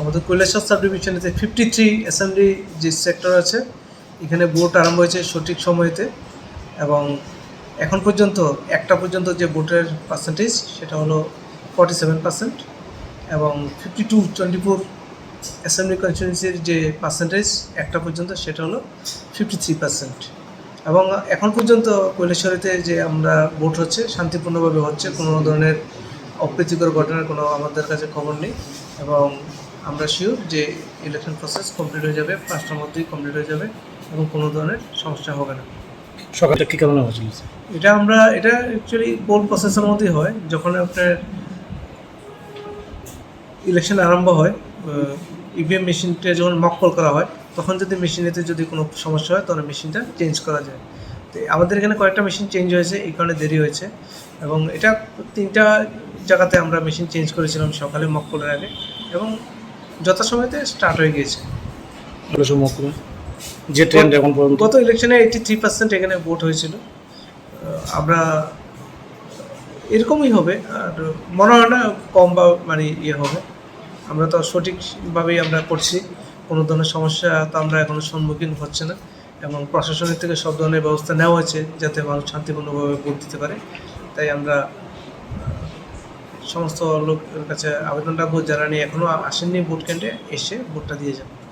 আমাদের কৈলাসর সাব ডিভিশনেতে fifty three assembly যে সেক্টর আছে, এখানে ভোট আরম্ভ হয়েছে সঠিক সময়তে এবং এখন পর্যন্ত, একটা পর্যন্ত যে ভোটের পার্সেন্টেজ সেটা হলো ফর্টি সেভেন পার্সেন্ট এবং fifty two twenty four assembly কনস্টিটিউন্সির যে পার্সেন্টেজ একটা পর্যন্ত, সেটা হলো ফিফটি থ্রি পার্সেন্ট এবং এখন পর্যন্ত কৈলেশ্বরীতে যে আমরা ভোট হচ্ছে, শান্তিপূর্ণভাবে হচ্ছে, কোনো ধরনের অপ্রীতিকর ঘটনার কোনো আমাদের কাছে খবর নেই এবং আমরা শিওর যে ইলেকশন প্রসেস কমপ্লিট হয়ে যাবে পাঁচটার মধ্যেই কমপ্লিট হয়ে যাবে এবং কোনো ধরনের সমস্যা হবে না। সকালে কী কারণে হয়েছিল এটা আমরা এটা অ্যাকচুয়ালি পোল প্রসেসের মধ্যেই হয়। যখন আপনার ইলেকশন আরম্ভ হয় ইভিএম মেশিনটা যখন মকপল করা হয় তখন যদি মেশিনেতে যদি কোনো সমস্যা হয় তাহলে মেশিনটা চেঞ্জ করা যায়। তো আমাদের এখানে কয়েকটা মেশিন চেঞ্জ হয়েছে এই কারণে দেরি হয়েছে। এবং এটা তিনটা জায়গাতে আমরা মেশিন চেঞ্জ করেছিলাম সকালে মকপলের আগে। এবং যথাসময়তে স্টার্ট হয়ে গিয়েছে। মহকুমা যে ট্রেন্ড এখন পর্যন্ত। গত ইলেকশনে এইটি থ্রি পার্সেন্ট এখানে ভোট হয়েছিল। আমরা এরকমই হবে আর মনে হয় না কম বা মানে ইয়ে হবে। আমরা তো সঠিকভাবেই আমরা করছি কোনো ধরনের সমস্যা তো আমরা এখনও সম্মুখীন হচ্ছে না। এবং প্রশাসনের থেকে সব ধরনের ব্যবস্থা নেওয়া হয়েছে যাতে মানুষ শান্তিপূর্ণভাবে ভোট দিতে পারে। তাই আমরা সমস্ত লোকের কাছে আবেদন রাখব যারা নিয়ে এখনও আসেননি ভোট কেন্দ্রে এসে ভোটটা দিয়ে যাবে।